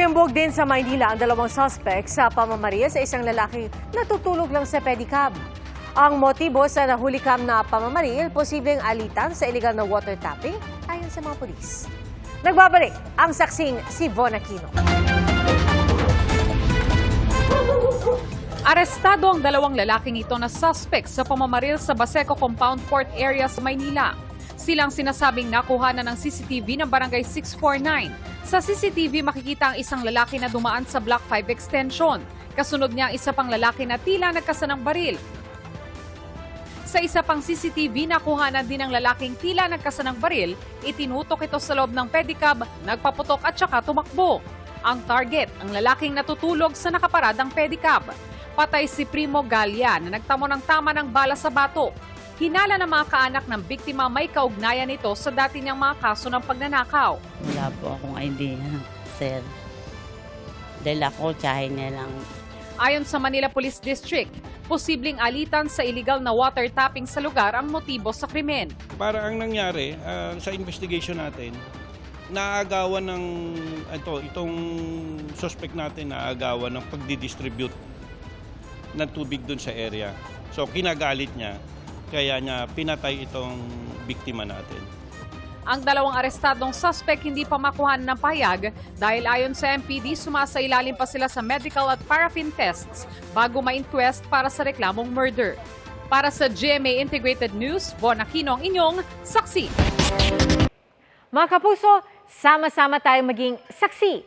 Timbog din sa Maynila ang dalawang suspect sa pamamaril sa isang lalaking natutulog lang sa pedicab. Ang motibo sa nahulikam na pamamaril, posibleng alitan sa illegal na water tapping ayon sa mga polis. Nagbabalik ang saksing si Von Aquino. Arestado ang dalawang lalaking ito na suspect sa pamamaril sa Baseco Compound Court area sa Maynila. Silang sinasabing nakuha na ng CCTV ng Barangay 649. Sa CCTV makikita ang isang lalaki na dumaan sa Block 5 extension. Kasunod niya ang isa pang lalaki na tila nagkasanang baril. Sa isa pang CCTV, nakuha na din ang lalaking tila nagkasanang baril, itinutok ito sa loob ng pedicab, nagpaputok at saka tumakbo. Ang target, ang lalaking natutulog sa nakaparadang pedicab. Patay si Primo Galia na nagtamo ng tama ng bala sa bato. Hinala ng mga kaanak ng biktima may kaugnayan nito sa dati niyang mga kaso ng pagnanakaw. Wala po akong idea, sir. Dahil ako, tsahin niya lang. Ayon sa Manila Police District, posibleng alitan sa illegal na water tapping sa lugar ang motibo sa krimen. Para ang nangyari ah, sa investigation natin, naagawan ng ito, itong suspect natin naagawan ng pagdi-distribute ng tubig doon sa area. So kinagalit niya, kaya niya pinatay itong biktima natin. Ang dalawang arestadong suspect hindi pa makuha ng payag dahil ayon sa MPD sumasailalim pa sila sa medical at paraffin tests bago ma-inquest para sa reklamong murder. Para sa GMA Integrated News, Von Aquino ang inyong saksi. Mga kapuso, sama-sama tayong maging saksi.